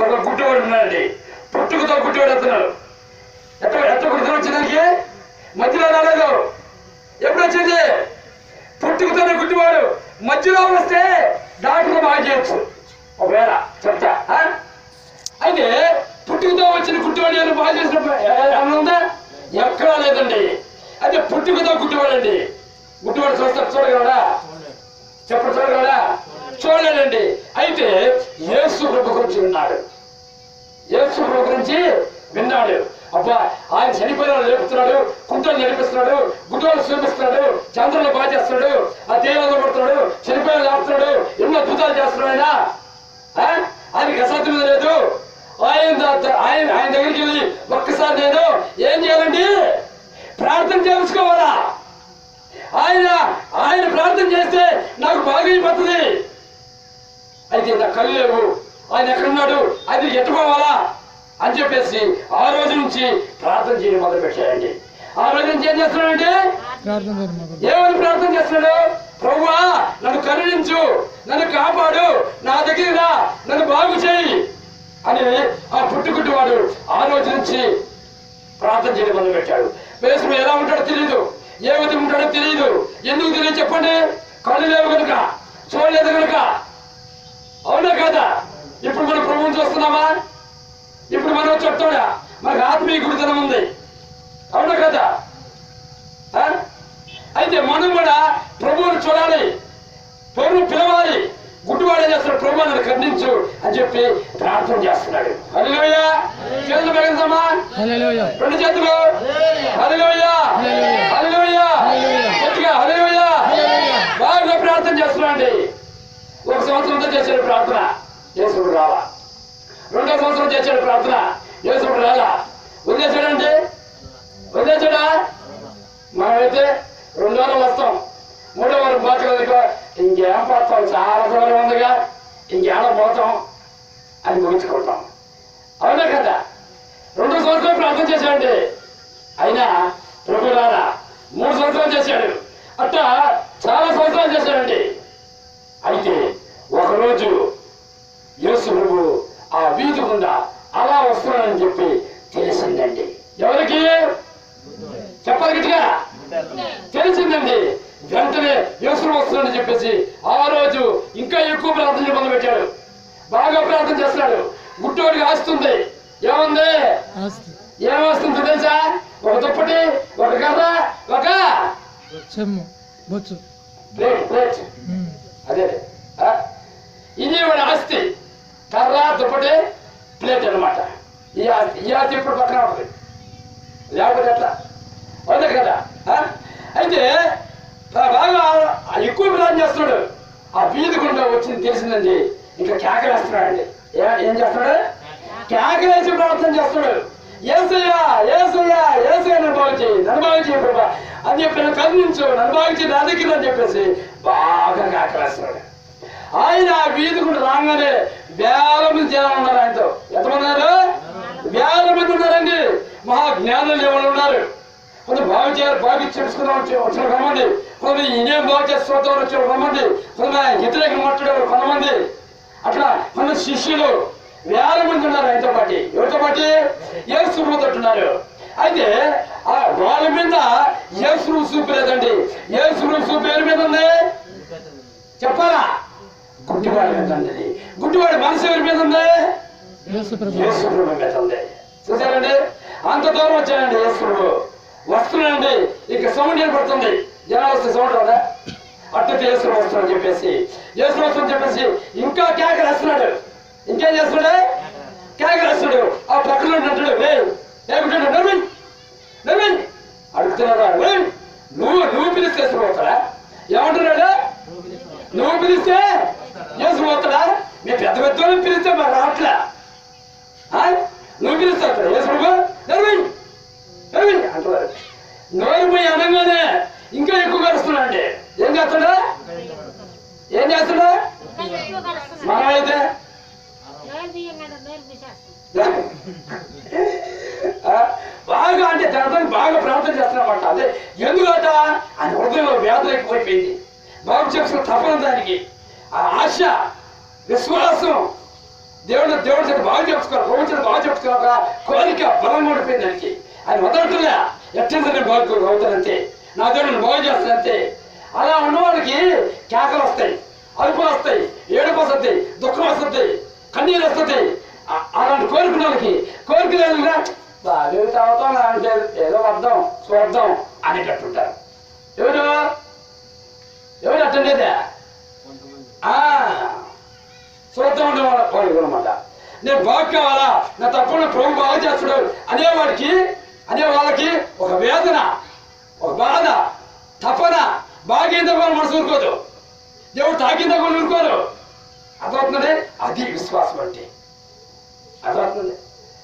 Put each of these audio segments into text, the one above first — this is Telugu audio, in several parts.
ఒక గుడ్డివాడు ఉన్నాడండి. పుట్టుకతో గుడ్డివాడు వస్తున్నాడు ఎట్ట ఎట్ట గుర్తు వచ్చిందానికి మధ్యలో రాలేదు. ఎప్పుడు వచ్చింది? పుట్టుకతోనే గుడ్డివాడు మధ్యలో వస్తే డాక్టర్ బాగా చేయొచ్చు. ఒకవేళ చెప్తా ఆ? అయితే పుట్టుకతో వచ్చిన గుడ్డివాడు ఏమైనా బాగా చేసినప్పుడు ఉందా? ఎక్కడా లేదండి. అయితే పుట్టుకతో గుడ్డివాడండి గుడ్డివాడు చూస్తారు చూడగలడా? చెప్పడు చూడగలడా? చూడలేదండి. అయితే యేసు ప్రభు గురించి విన్నాడు. యేసు ప్రభు గురించి విన్నాడు. అబ్బా ఆయన చనిపోయిన లేపుతున్నాడు కుంటలు నడిపిస్తున్నాడు గుడ్డలు చూపిస్తున్నాడు చంద్రులు బాగా చేస్తున్నాడు ఆ దేవుడు పడుతున్నాడు చనిపోయిన లేపుతున్నాడు ఎన్నో అద్భుతాలు చేస్తున్నాడు ఆయన ఆ? ఆయనకి అసాధ్యం లేదు ఆయన ద- ఆయన ఆయన దగ్గరికి వెళ్ళి ఒక్కసారి నేను ఏం చేయాలండి ప్రార్థన చేసుకోవాలా ఆయన ఆయన ప్రార్థన చేస్తే నాకు బాగా అయిపోతుంది అయితే నా కళ్ళు లేవు ఆయన ఎక్కడున్నాడు అది ఎట్టుకోవాలా అని చెప్పేసి ఆ రోజు నుంచి ప్రార్థన చేయడం మొదలు పెట్టాడండి ఆ రోజు నుంచి ఏం చేస్తున్నాడంటే ప్రార్థన చేయడం మొదలు ఏమని ప్రార్థన చేస్తున్నాడు ప్రభువా నన్ను కరుణించు నన్ను కాపాడు నా దగ్గర రా, నన్ను బాగు చేయి అని ఆ పుట్టుకుట్టువాడు ఆ రోజు నుంచి ప్రార్థన ఉంటాడు మొదలు ఎలా ఉంటాడో తెలియదు ఏ విధంగా ఉంటాడో తెలియదు ఎందుకు తెలియదు చెప్పండి? కళ్ళు లేవు కనుక చూడలేదు కనుక. అవునా కదా? ఇప్పుడు మనం ప్రభువుని చూస్తున్నామా? ఇప్పుడు మనం చెప్తాడా? మనకు ఆత్మీయ గుడితనం ఉంది. అవునా కదా? ఆ? అయితే మనం కూడా ప్రభువుని చూడాలి. ప్రభు పిలవాలి. గుడ్డివాడు ఏం చేస్తున్నాడు? ప్రభు నన్ను ఖండించు అని చెప్పి ప్రార్థన చేస్తున్నాడు. చేతులు పెగందమ్మా రెండు చేతులు. గట్టిగా బాగా ప్రార్థన చేస్తున్నాండి ఒక సంవత్సరంతో చేశాడు ప్రార్థన. యేసుడు రాలా. రెండో సంవత్సరం చేశాడు ప్రార్థన. యేసుడు రాలా. వదిలేశాడండి. వదిలేశాడా? మనమైతే రెండో వారం వస్తాం. మూడో వారం పోతలేదు ఇంకేం పోతాం? చాలా దూరం ఉందిగా. ఇంకేమో పోతాం? అని ముగించుకుంటాం. అవునా కదా? రెండు సంవత్సరాలు ప్రార్థన చేశాడండి. అయినా ప్రభులారా మూడు సంవత్సరాలు చేశాడు. అట్ట చాలా సంవత్సరాలు చేశాడండి. అయితే ఒకరోజు యేసు ప్రభు ఆ వీధి గుండా అలా వస్తున్నాడని చెప్పి తెలిసిందండి. ఎవరికి? చెప్పాలి గట్టిగా? తెలిసిందండి. వెంటనే యేసు వస్తున్నాడని చెప్పేసి ఆ రోజు ఇంకా ఎక్కువ ప్రార్థన చేయడం మొదలుపెట్టాడు. బాగా ప్రార్థన చేస్తున్నాడు. గుట్టోడికి ఆస్తుంది. ఏముంది? ఏమొస్తుందో తెలుసా? ఒక దుప్పటి ఒక కర్ర ఒక బొచ్చు. అదే? ఇది వాడి ఆస్తి. కర్ర దుప్పటి ప్లేట్ అన్నమాట. ఈ ఆస్తి ఈ ఆస్తి ఇప్పుడు పక్కన ఉంటుంది. లేకపోతే ఎట్లా? అవునా కదా? అయితే బాగా ఆ ఎక్కువ ప్రార్థన చేస్తున్నాడు. ఆ వీధి గుండా వచ్చింది తెలిసిందండి. ఇంకా కేకలేస్తున్నాడండి. ఏ- ఏం చేస్తున్నాడు? కేకలేసి ప్రార్థన చేస్తున్నాడు. ఏసయ్యా ఏసయ్యా ఏసయ్య నన్ను బాగు చేయి నన్ను బాగు చేయి ప్రభా. అని చెప్పి నన్ను కరుణించు నన్ను బాగు చేయి నా దగ్గర అని చెప్పేసి బాగా కేకలేస్తున్నాడు. ఆయన ఆ వీధి గుండా రాగానే వేల మంది జనాలు ఉన్నారు ఆయనతో. ఎంతమంది ఉన్నారు? వేల మంది ఉన్నారండి. మహా జ్ఞానులు ఎవరు ఉన్నారు? కొంత బాగు చేయాలి బాగు చేసుకుందాం వచ్చి వచ్చిన కొంతమంది కొంత ఇదేం బాగు చేసుకోవడం వచ్చిన కొంతమంది కొంత వ్యతిరేక మాట్లాడేవారు కొంతమంది. అట్లా కొంత శిష్యులు వేల మంది ఉన్నారు ఆయనతో పాటి. ఎవరితో పాటి? ఏసు ఉన్నారు అయితే ఆ వాళ్ళ మీద ఏసు చూపు లేదండి. ఏసు చూపు ఎవరి మీద ఉంది? చెప్పాలా? గుడ్డివాడి మీద ఉంది. గుడ్డివాడి మనసు ఎవరి మీద ఉంది? యేసు ప్రభు. మీద ఉంది. చూసారండి అంత దూరం వచ్చానండి యేసు ప్రభు. వస్తున్నానండి ఇక సౌండ్ ఏర్పడుతుంది. జనాలు వస్తే సౌండ్ రాదా? అట్టు చేసుకుని వస్తున్నాడు చెప్పేసి. యేసు వస్తుందని చెప్పేసి ఇంకా కేకలు వేస్తున్నాడు. ఇంకేం చేస్తున్నాడు? కేకలు వేస్తున్నాడు. ఆ పక్కన ఉన్నట్టు లే ఏమిటాడు? నవీన్ నవీన్ అడుగుతున్నాడు నువ్వు నువ్వు పిలిస్తే పోతాడా ఏమంటున్నాడు? నువ్వు పిలిస్తే చేసుకుని పోతాడా మీ పెద్ద పెద్ద పిలిస్తే మరి రావట్లే? నువ్వు పిలుస్తావు యేసు ప్రభు నరవిన్ నరవిన్ నోరు పోయి అనగానే ఇంకా ఎక్కువ కలుస్తున్నాడండి ఏం చేస్తాడా ఏం చేస్తాడా మనం అయితే? బాగా అంటే తనతో బాగా ప్రార్థన చేస్తున్నామంట. అదే ఎందుకట? ఆయన హృదయంలో వేదన ఎక్కువైపోయింది. బాబు చేసుకున్న తపన దానికి. ఆ ఆశ విశ్వాసం. దేవుడు దేవుడు చేత బాగా చెప్పుకోవాలి. ప్రభు బాగా చెప్పుకోవాలి. కోరిక బలం పడిపోయింది దానికి. ఆయన వదలట్లే ఎట్టింది నేను బాగు అవుతానంతే నా దేవుడు నేను బాగు చేస్తానంతే అలా ఉన్న వాళ్ళకి కేకలు వస్తాయి అరుపులు వస్తాయి ఏడుపు వస్తుంది దుఃఖం వస్తుంది కన్నీరు వస్తుంది. అలాంటి కోరుకున్న వాళ్ళకి కోరికలు బాగా తాగుతాం అంటే ఏదో వద్దాం చూద్దాం అనేటట్టుంటారు ఎవరు? ఎవరు అట్టండేదే ఆ, చూద్దాం ఉండే వాళ్ళ వాళ్ళు అనమాట నేను బాగు కావాలా? నా తప్పకుండా ప్రభు బాగా చేస్తున్నాడు అనేవాడికి అనే వాళ్ళకి ఒక వేదన ఒక బాధ తపన బాగేందో వాళ్ళు మనసు ఊరుకోదు. దేవుడు తాకిందో వాళ్ళు ఊరుకోరు. అర్థమవుతుంది అది విశ్వాసం అంటే. అర్థమవుతుంది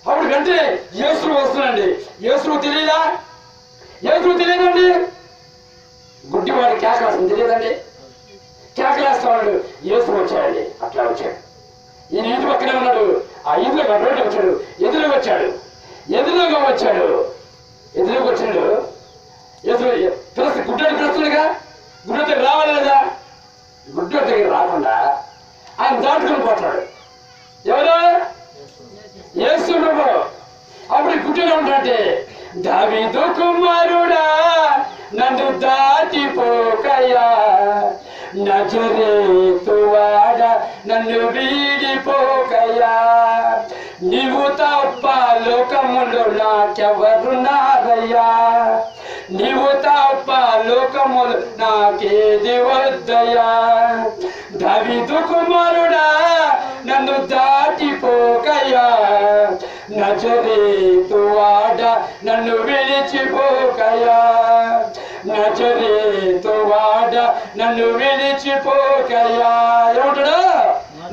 అప్పుడు వెంటనే యేసుడు వస్తుందండి యేసుడు తెలియదా? యేసుడు తెలియదండి. గుడ్డివాడు కేకలాసం తెలియదండి. కేకలేస్తాడు. యేసు వచ్చాడండి. అట్లా వచ్చాడు. ఈయన ఇంటి పక్కనే ఉన్నాడు. ఆ ఇంట్లో రోడ్డు వచ్చాడు. ఎదురు వచ్చాడు. వచ్చాడు. ఎదురుగా వచ్చాడు? ఎదురు పిలుస్తు గుడ్డోడు పిలుస్తుండగా గుడ్డ దగ్గర రావాలి లేదా గుడ్డోడి దగ్గర రాకుండా ఆయన దాటుకొని పోతున్నాడు ఎవరు? ఏసుడు ప్రభు. అప్పుడు గుడ్డలో ఉంటాడే దావీదు కుమారుడా నన్ను దాటిపోకయ్యా. నజరేతువాడ నన్ను వీడిపోకయ్యా. నీవు తప్ప లోకములో నాకెవరున్నారయ్యా? నీవు తప్ప లోకములు నాకేది వద్దయ్యా? దవిదు కుమారుడా నన్ను దాటిపోకయ్యా. నజరేతు వాడ నన్ను విడిచిపోకయ్యా. నజరేతు వాడ నన్ను విడిచిపోకయ్యా. ఏమంటాడు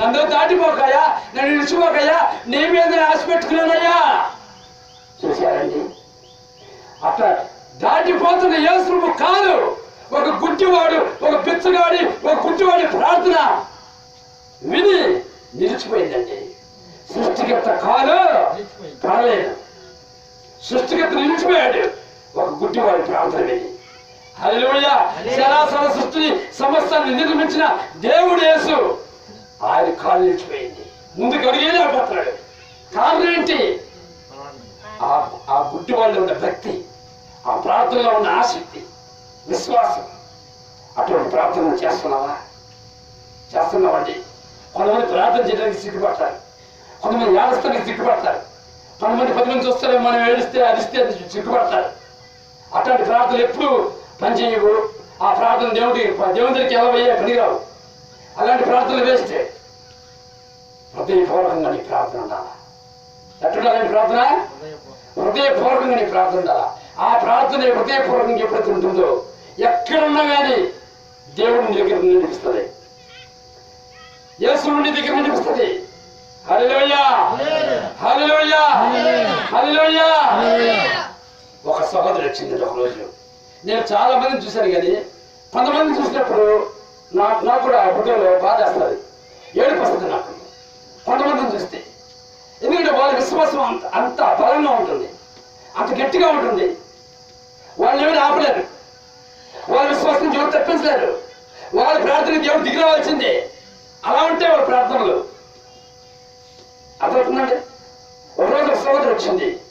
నన్ను దాటిపోకయ్యా నన్ను విడిచిపోకయ్యా నీ మీద ఆశ పెట్టుకున్నానయ్యా. చూశారండి? అట్లా దాటిపోతున్న యేసుప్రభు కాదు. ఒక గుడ్డివాడు ఒక పిచ్చగాడి ఒక గుడ్డివాడి ప్రార్థన విని నిలిచిపోయిందండి. సృష్టికర్త కాదు. కాలేదు సృష్టికర్త నిలిచిపోయాడు. ఒక గుడ్డివాడి ప్రార్థన విని. హల్లెలూయా. చరాచర సృష్టిని సమస్తాన్ని నిర్మించిన దేవుడు యేసు. ఆయన కాలు నిలిచిపోయింది ముందుకు అడిగేలేకపోతున్నాడు కారణం ఏంటి? ఆ ఆ గుడ్డి వాళ్ళు ఉన్న భక్తి ఆ ప్రార్థనలో ఉన్న ఆసక్తి విశ్వాసం. అటువంటి ప్రార్థన చేస్తున్నావా? చేస్తున్నామండి. కొంతమంది ప్రార్థన చేయడానికి సిగ్గుపడతారు. కొంతమంది ఏడుస్తానికి సిగ్గుపడతారు. కొంతమంది పది మంది చూస్తారు మనం ఏడిస్తే అరిస్తే సిగ్గుపడతారు. అట్లాంటి ప్రార్థనలు ఎప్పుడు పనిచేయవు. ఆ ప్రార్థన దేవుడి దేవుని దగ్గరికి ఎలా పనిరావు అలాంటి ప్రార్థనలు వేస్తే హృదయపూర్వకంగా నీ ప్రార్థన ఉండాలా? ఎట్టుండాలి ప్రార్థన? హృదయపూర్వకంగా నీ ప్రార్థన ఉండాలా? ఆ ప్రార్థన హృదయపూర్వకంగా ఎప్పుడైతే ఉంటుందో ఎక్కడున్నా కానీ దేవుడు నీ దగ్గర నడిపిస్తుంది యేసు నీ దగ్గర నడిపిస్తుంది హల్లెలూయా! హల్లెలూయా! హల్లెలూయా! ఒక సహోదరు వచ్చింది ఒక రోజు. నేను చాలా మందిని చూశాను కానీ కొంతమంది చూసినప్పుడు నాకు నాకు కూడా హృదయంలో బాధ వస్తుంది ఏడుపు వస్తుంది నాకు. కొంతమందిని చూస్తే. ఎందుకంటే వాళ్ళ విశ్వాసం అంత అంత బలంగా ఉంటుంది. అంత గట్టిగా ఉంటుంది. వాళ్ళు ఎవరు ఆపలేరు. వాళ్ళ విశ్వాసం దేవుడు తప్పించలేరు. వాళ్ళ ప్రార్థన దేవుడు దిగిరావాల్సిందే. అలా ఉంటే వాళ్ళ ప్రార్థనలు. అర్థమవుతుందండి? ఒక రోజు ఒక సహోదరు వచ్చింది.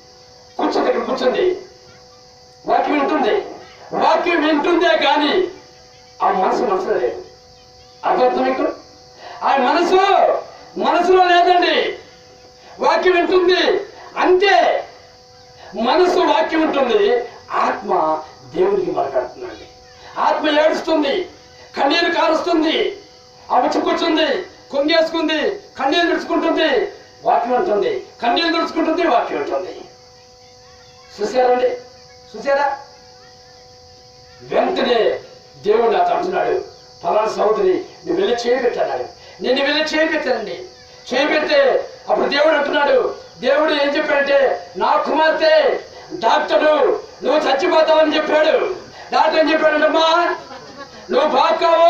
కూర్చుంది కొంగేసుకుంది కన్నీరు విడుచుకుంటుంది వాక్యం ఉంటుంది కన్నీరు విడుచుకుంటుంది వాక్యం ఉంటుంది చూసారండి చూసారా వెంటనే దేవుడు నాతో అంటున్నాడు ఫలానా సహోదరి నువ్వు వెళ్ళి చేయబెట్టాడు నేను వెళ్ళి చేయబెట్టానండి చేయబెడితే అప్పుడు దేవుడు అంటున్నాడు దేవుడు ఏం చెప్పాడంటే నా కుమార్తె డాక్టరు నువ్వు చచ్చిపోతావని చెప్పాడు. డాక్టర్ ఏం చెప్పాడంటమ్మా? నువ్వు బాకావు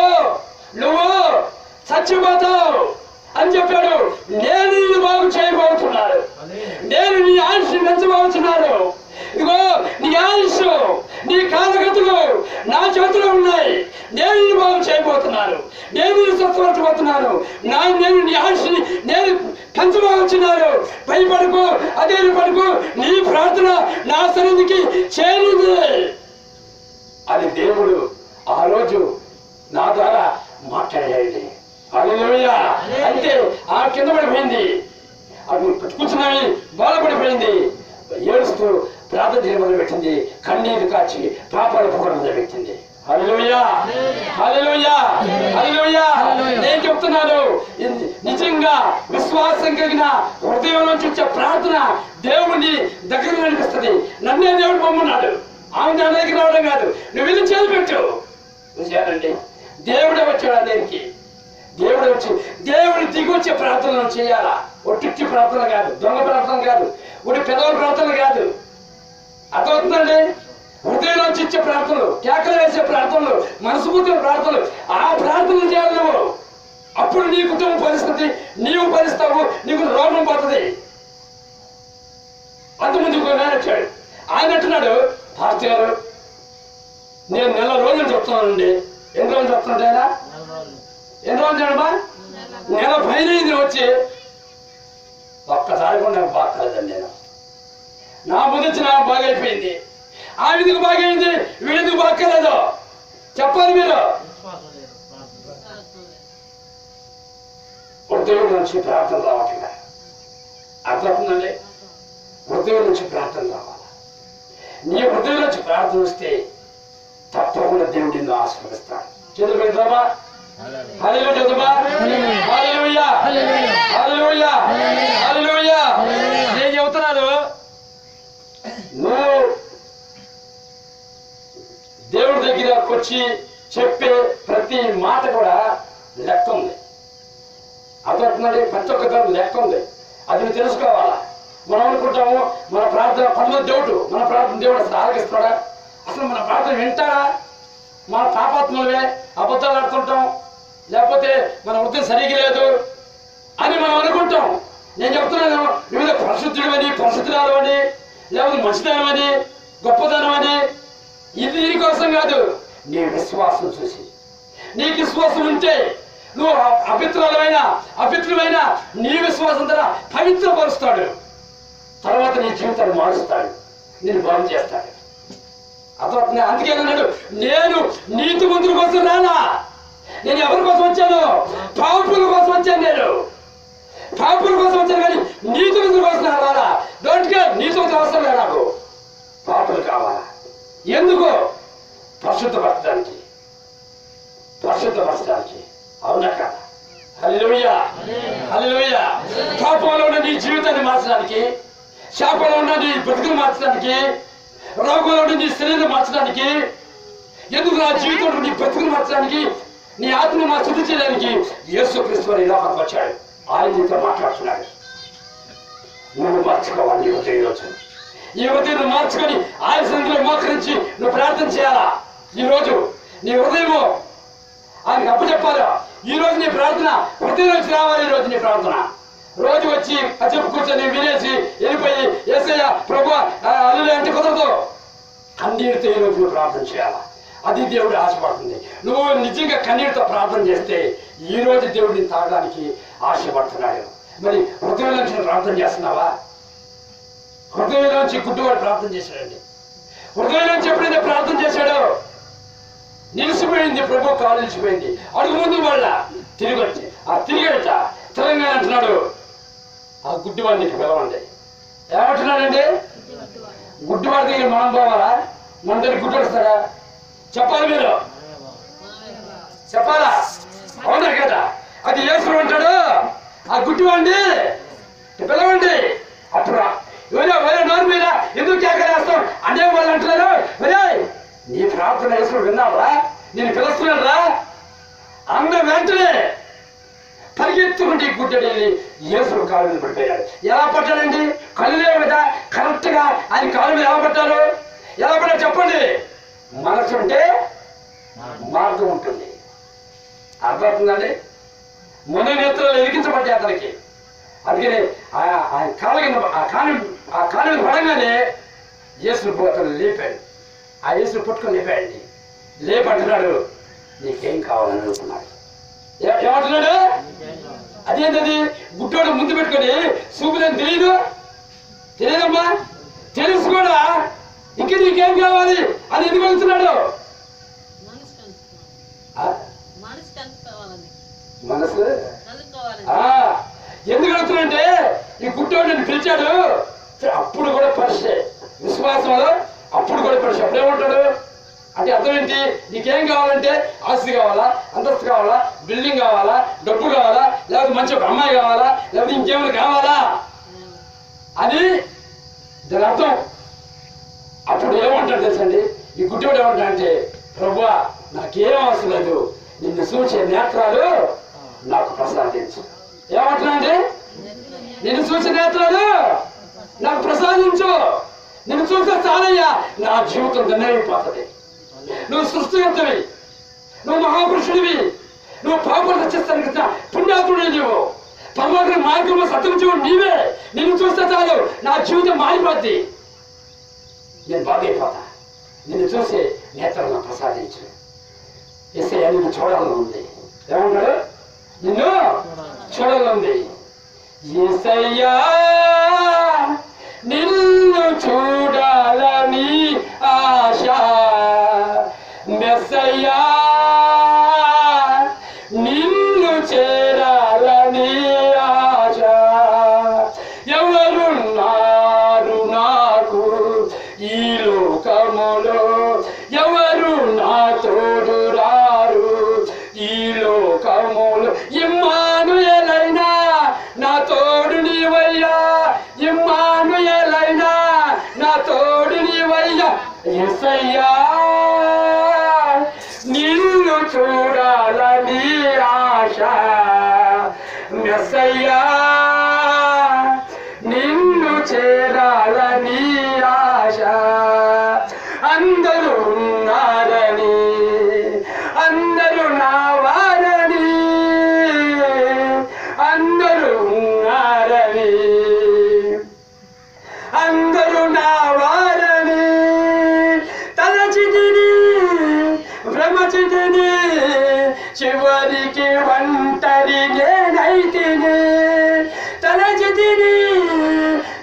నువ్వు చచ్చిపోతావు అని చెప్పాడు. నేను నిన్ను బాగు చేయబోతున్నాను. నేను నీ ఆయుష్ పెంచబోతున్నాను. ఇగో నీ ఆయుష్ నీ కాలగతులు నా చేతిలో ఉన్నాయి. నేను నిన్ను బాగు చేయబోతున్నాను. నేను నిన్ను స్వస్థపరచబోతున్నాను. నా నేను నీ ఆయుష్ని నేను పెంచబోతున్నాను. వచ్చినారు భయపడుకు అదే పడుకు. నీ ప్రార్థన నా సన్నిధికి చేరింది. అని దేవుడు ఆ రోజు నా అంటే ఆ కింద పడిపోయింది. అది కూర్చున్నాయి బాధపడిపోయింది ఏడుస్తూ ప్రార్థన చేయడం మొదలుపెట్టింది. కన్నీరు కాచి పాపాలు పొగడం హల్లెలూయా! హల్లెలూయా! నేను చెప్తున్నాను నిజంగా విశ్వాసం కలిగిన హృదయం నుంచి వచ్చే ప్రార్థన దేవుని దగ్గర నడిపిస్తుంది. నన్నే దేవుడు పొమ్మన్నాడు. ఆమె దగ్గర రావడం కాదు. నువ్వు వెళ్ళి చేతి పెట్టు చూశారండి దేవుడే వచ్చాడు అందరికి దేవుడు వచ్చి దేవుడు దిగొచ్చే ప్రార్థనలు చేయాలా? ఒట్టి ప్రార్థన కాదు దొంగ ప్రార్థన కాదు ఉడి పెదవుల ప్రార్థన కాదు. అర్థమవుతుందండి? హృదయంలోంచి ఇచ్చే ప్రార్థనలు కేకలు వేసే ప్రార్థనలు మనస్ఫూర్తిగా ప్రార్థనలు ఆ ప్రార్థనలు చేయాలి నువ్వు. అప్పుడు నీ కుటుంబ పరిస్థితి నీవు భరిస్తావు నీకు రోగం పోతుంది. అంతమంది ఆయన వచ్చాడు. ఆయన అంటున్నాడు భారతి గారు నేను నెల రోజులు చెప్తున్నానండి. ఎన్ని రోజులు చెప్తున్నాడు ఆయన? ఎన్ని రోజులు చేయడమా నెల పైన వచ్చి? ఒక్కసారి కూడా నాకు బాగా కాలేదండి నేను. నా బుద్ధి నాకు బాగైపోయింది. అయిపోయింది ఆ విధికి బాగైంది వీడికి బాగలేదు చెప్పాలి మీరు. హృదయం నుంచి ప్రార్థన రావట్లే అర్థమవుతుందండి? హృదయం నుంచి ప్రార్థన రావాలి. నీ హృదయం నుంచి ప్రార్థన వస్తే తప్పకుండా దేవుడు నిన్ను ఆశీర్వదిస్తాడు. నేను చెబుతున్నాను నువ్వు దేవుడి దగ్గరకు వచ్చి చెప్పే ప్రతి మాట కూడా లెక్క ఉంది. అర్థమవుతుందండి? ప్రతి ఒక్క దాని లెక్క ఉంది. అది నువ్వు తెలుసుకోవాలా? మనం అనుకుంటాము మన ప్రార్థన పనుల దేవుడు మన ప్రార్థన దేవుడు అసలు ఆలకిస్తాడా అసలు మన ప్రార్థన వింటాడా? మన పాపాత్మలవే అబద్ధాలు ఆడుతుంటాం లేకపోతే మన వృత్తి సరిగ్గా లేదు అని మనం అనుకుంటాం. నేను చెప్తున్నాను వివిధ పరిశుద్ధుడు అని పరిశుద్ధురాలు అని లేకపోతే మంచిదనం అని గొప్పదనం అని ఇది నీ కోసం కాదు. నీ విశ్వాసం చూసి. నీకు విశ్వాసం ఉంటే నువ్వు అ- అపిత్రులమైన నీ విశ్వాసం ద్వారా పవిత్రపరుస్తాడు. తర్వాత నీ జీవితాన్ని మారుస్తాడు. నేను బాగు చేస్తాడు. అతను అందుకే అన్నాడు నేను నీతి మంత్రుల కోసం రానా? నేను ఎవరి కోసం వచ్చాను? పాపుల కోసం వచ్చాను నేను. పాపుల కోసం వచ్చాను కానీ నీతి మంత్రుల కోసం నేను డోంట్ కేర్ నీతి అవసరం లేదు నాకు. పాపులు కావాలా? ఎందుకు? పరిశుద్ధపరచడానికి. పరిశుద్ధపరచడానికి. అవునా కదా? హల్లెలూయా హల్లెలూయా పాపంలో ఉన్న నీ జీవితాన్ని మార్చడానికి శాపంలో ఉన్న నీ బ్రతుకులు మార్చడానికి రోగంలో ఉన్న నీ శరీరం మార్చడానికి ఎందుకు నా జీవితంలో నీ బ్రతుకులు మార్చడానికి నీ ఆత్మను మా శుద్ధి చేయడానికి యేసు క్రీస్తు ఇలా వచ్చాడు ఆయన నీతో మాట్లాడుతున్నాడు. నువ్వు మార్చుకోవాలి యువత ఈరోజు రోజు. ఈ నువ్వు మార్చుకొని ఆయన సంఖ్యలో మోకరించి నువ్వు ప్రార్థన చేయాలా? ఈ రోజు నీ హృదయము ఆయనకి అప్పు చెప్పాలా? ఈ రోజు నీ ప్రార్థన ప్రతిరోజు రావాలి ఈరోజు రోజు నీ ప్రార్థన. రోజు వచ్చి ఆ కూర్చొని వినేసి వెళ్ళిపోయి ఎస్ఐ ప్రభు అల్లు అంటే కుదరదు. అన్నిటితో ఈరోజు నువ్వు ప్రార్థన చేయాలా? అది దేవుడు ఆశపడుతుంది నువ్వు నిజంగా కన్నీటితో ప్రార్థన చేస్తే ఈ రోజు దేవుడిని తాగడానికి ఆశపడుతున్నాడు మరి హృదయం నుంచి ప్రార్థన చేస్తున్నావా? హృదయంలోంచి గుడ్డివాడు ప్రార్థన చేశాడండి. హృదయంలోంచి ఎప్పుడైతే ప్రార్థన చేశాడో నిలిచిపోయింది ప్రభు కాలు నిలిచిపోయింది. అడుగు ముందు వాళ్ళ తిరిగి వచ్చి ఆ తిరిగేట తెలంగాణ అంటున్నాడు. ఆ గుడ్డివాడిని పిలవండి ఏమంటున్నాడండి గుడ్డివాడి దగ్గర మనం పోవాలా? మన దగ్గర గుడ్డు వస్తారా చెప్పాలి మీరు? చెప్పాలా? అవునా కదా? అది యేసు అంటాడు. ఆ గుడ్డివాడిని పిల్లవండి అప్పుడు ఎవరో వేరే నోరు మీద ఎందుకు కేకలేస్తాం అనే వాళ్ళు అంటున్నారు. ఒరే నీ ప్రార్థన యేసు విన్నావా? నేను పిలుస్తున్నాను రా అన్న వెంటనే పరిగెత్తుకుంటే గుడ్డడి వెళ్ళి యేసు కాలు మీద పడిపోయాడు. ఎలా పట్టాడండి? కళ్ళు లేవు కదా కరెక్ట్గా ఆయన కాలు మీద ఎలా పట్టారు? ఎలా పడ్డా చెప్పండి. మనసు ఉంటే మార్గం ఉంటుంది. అర్థమవుతుందండి? ముందు నేత్రాలు ఎరిగించబడ్డాయి అతనికి. అందుకని ఆ- ఆయన కాళ్ళ కింద ఆ కాలు ఆ కాలు మీద పడంగానే యేసును అతను లేపాడు. ఆ యేసును పట్టుకొని లేపాడండి. లేపంటున్నాడు నీకేం కావాలని అనుకున్నాడు ఏమంటున్నాడు? అదేంటది? గుడ్డోడు ముందు పెట్టుకొని చూపుదని తెలియదు తెలియదమ్మా తెలుసు కూడా. ఇంక నీకేం కావాలి? అని ఎందుకు అందుకోవాలని మనసు? ఎందుకు వెళ్తున్నాడంటే ఈ గుడ్డోడు నన్ను పిలిచాడు. అప్పుడు కూడా పరీక్ష విశ్వాసంలో అప్పుడు కూడా పరీక్ష అప్పుడేమంటాడు అంటే అర్థం ఏంటి? నీకేం కావాలంటే ఆస్తి కావాలా? అంతస్తు కావాలా? బిల్డింగ్ కావాలా? డబ్బు కావాలా? లేకపోతే మంచి ఒక అమ్మాయి కావాలా? లేకపోతే ఇంకేమైనా కావాలా? అని దాని అర్థం. అప్పుడు ఏమంటాడు తెలుసండి? ఈ గుడ్డోడు ఏమంటాడంటే ప్రభువా నాకేం అవసరం లేదు. నిన్ను చూసే నేత్రాలు నాకు ప్రసాదించు ఏమంటున్నాండి నిన్ను చూసే నేత్రాలు నాకు ప్రసాదించు నిన్ను చూస్తే చాలయ్యా నా జీవితం ధన్యమైపోతుంది నువ్వు సృష్టికర్తవి. నువ్వు మహాపురుషుడివి. నువ్వు పాపలు రచిస్తానికి వచ్చిన పుణ్యాత్ముడే నీవు. పరమాత్మ మార్గంలో సత్యం నీవే. నిన్ను చూస్తే చాలు నా జీవితం మారిపోద్ది. నేను బాగైపోతా నిన్ను చూసి నేత్రాలను ప్రసాదించు ఎస్ఐ నిన్ను చూడాలని ఉంది ఏమన్నాడు నిన్ను చూడాలని ఉంది ఏసయ్యా నిన్ను ఎసయ్యా నిన్ను చూడాలని ఆశ. మెస్సయ్యా నిన్ను చేరాలని ఆశ. చివరికి ఒంటరి నేనైతిని తలచితిని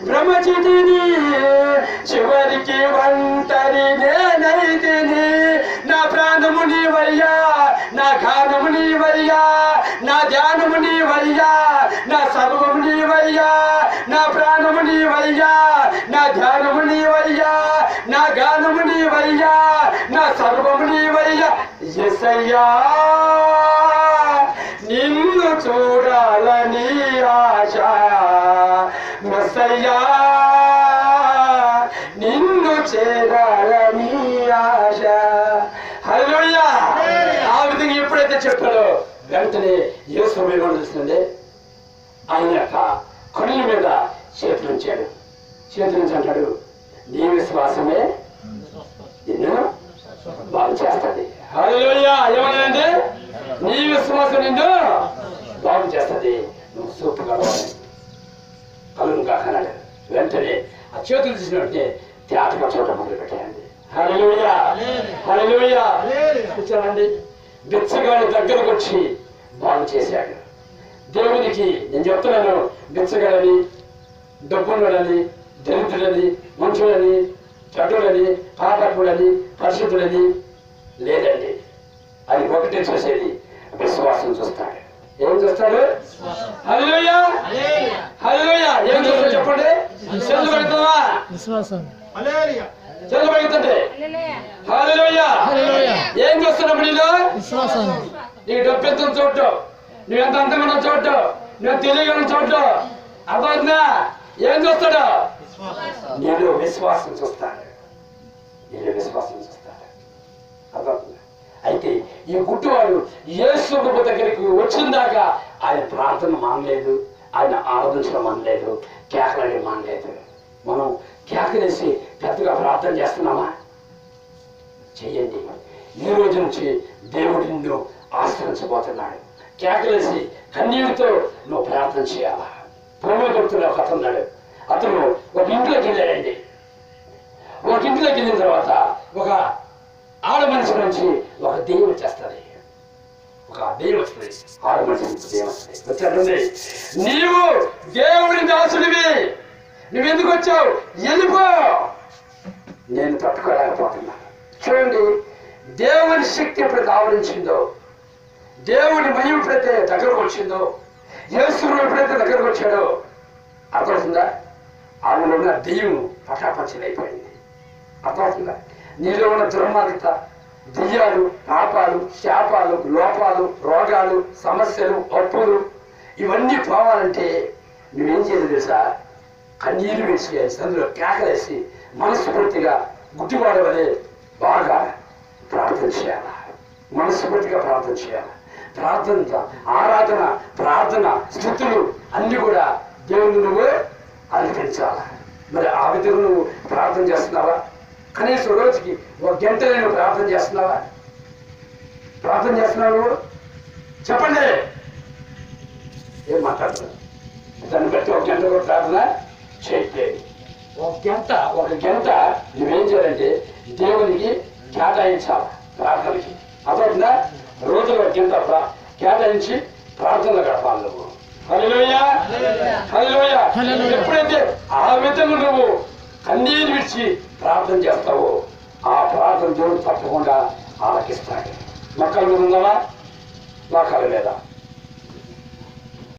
భ్రమచితిని చివరికి ఒంటరి నేనైతిని నా ప్రాణము నీవయ్యా నా గానము నీవయ్యా నా ధ్యానము నీవయ్యా నా సర్వము నీవయ్యా నా ప్రాణము వల్యా నా ధ్యానము నీవయ్యా నా గానము నీవయ్యా నా సర్వము నీవయ్యా ఎసయ్యా నిన్ను చూడాలని ఆశ. మెస్సయ్యా నిన్ను చేరాలని ఆశ. హల్లెలూయా. ఆ విధంగా ఎప్పుడైతే చెప్పాడో వెంటనే ఏ సమయంలో చూస్తుంది ఆయన యొక్క కనుల మీద చేతులు ఉంచాడు చేతుల నుంచి అంటాడు నీ విశ్వాసమే? నిన్ను బాగు చేస్తుంది. హల్లెలూయా! నీ విశ్వాసం నిన్ను బాగు చేస్తుంది. నువ్వు సూపు కావాలి కలును కాకన్నాడు. వెంటనే ఆ చేతులు చూసినట్టే తేటగా చూడటం మొదలు పెట్టాయండి హల్లెలూయా! హల్లెలూయా! చూచారండి బిచ్చగాడి దగ్గరకు వచ్చి బాగు చేశాడు. దేవునికి నేను చెప్తున్నాను బిచ్చగాడని డబ్బున్నడని దరిద్రుడని మంచుడని చెడ్డుడని పాపకుడని పరిశుద్ధుడని లేదండి. అది ఒకటే చూసేది విశ్వాసం చూస్తాడు. ఏం చూస్తాడు? హల్లెలూయా! హల్లెలూయా! ఏం చూస్తాడు చెప్పండి? చెల్లు పెడుతుందా విశ్వాసం. చెల్లు పెడుతుంటే హల్లెలూయా! హల్లెలూయా. ఏం చూస్తున్నావు నేను విశ్వాసాన్ని నీకు డబ్బు ఎంత చూడటం నువ్వు ఎంత అందంగా చూడటం నువ్వు తెలియగా చూడటం అర్థమవుతుందా ఏం చూస్తాడు? నేను విశ్వాసం చూస్తాడు. నేను విశ్వాసం చూస్తాడు. అర్థమవుతుందా? అయితే ఈ గుట్టువాడు యేసు దగ్గరికి వచ్చిన దాకా ఆయన ప్రార్థన మానలేదు ఆయన ఆరాధించడం మానలేదు కేకలని మానలేదు. మనం కేకలేసి పెద్దగా ప్రార్థన చేస్తున్నామా? చెయ్యండి. ఈ రోజు నుంచి దేవుడు నిన్ను ఆశ్రయించబోతున్నాడు. కేకలేసి కన్నీటితో నువ్వు ప్రార్థన చేయాలా? బ్రహ్మపుత్రుడు ఒక ఉన్నాడు. అతను ఒక ఇంట్లోకి వెళ్ళాడండి ఒక ఇంట్లోకి వెళ్ళిన తర్వాత ఒక ఆడ మనిషి నుంచి ఒక దెయ్యం వచ్చేస్తుంది. ఒక దెయ్యం వస్తుంది. ఆడ మనిషి నుంచి దెయ్యం వస్తుంది. నీవు దేవుడి దాసుడివి. నువ్వెందుకు వచ్చావు? వెళ్ళిపో నేను తట్టుకోలేకపోతున్నా. చూడండి దేవుని శక్తి ఎప్పుడైతే ఆవరించిందో దేవుని మహిమ ఎప్పుడైతే దగ్గరకు వచ్చిందో యేసుడు ఎప్పుడైతే దగ్గరకు వచ్చాడో. అర్థమవుతుందా? ఆమెలో ఉన్న దెయ్యం పటాపంచలైపోయింది అర్థమవుతుందా? నీలో ఉన్న దుర్మార్గత దెయ్యాలు పాపాలు శాపాలు లోపాలు రోగాలు సమస్యలు అప్పులు ఇవన్నీ పోవాలంటే నువ్వేం చేయాలి తెలుసా? కన్నీరు వేసి అందులో కేకలేసి మనస్ఫూర్తిగా గుడ్డివాడవలే బాగా ప్రార్థన చేయాలి? మనస్ఫూర్తిగా ప్రార్థన చేయాలి? ప్రార్థన ఆరాధన ప్రార్థన స్థుతులు అన్ని కూడా దేవుని నువ్వు అర్పించాలి మరి ఆ విధంగా నువ్వు ప్రార్థన చేస్తున్నావా? కనీసం రోజుకి ఒక గంట నేను ప్రార్థన చేస్తున్నావా? ప్రార్థన చేస్తున్నావు చెప్పండి. ఏం మాట్లాడుతున్నావు? దాన్ని బట్టి ఒక గంట కూడా ప్రార్థన చేయట్లేదు. ఒక గంట ఒక గంట నువ్వేం చేయాలంటే దేవునికి కేటాయించాలి ప్రార్థనకి? అర్థమవుతుందా? రోజులో ప్రా- కేటాయించి ప్రార్థనలు గడపాలి నువ్వు. ఎప్పుడైతే ఆ విధంగా నువ్వు కన్నీరు విడిచి ప్రార్థన చేస్తావో ఆ ప్రార్థన దేవుడు తప్పకుండా ఆలకిస్తాడు. మొక్కల మీద ఉందావా మొక్కల మీద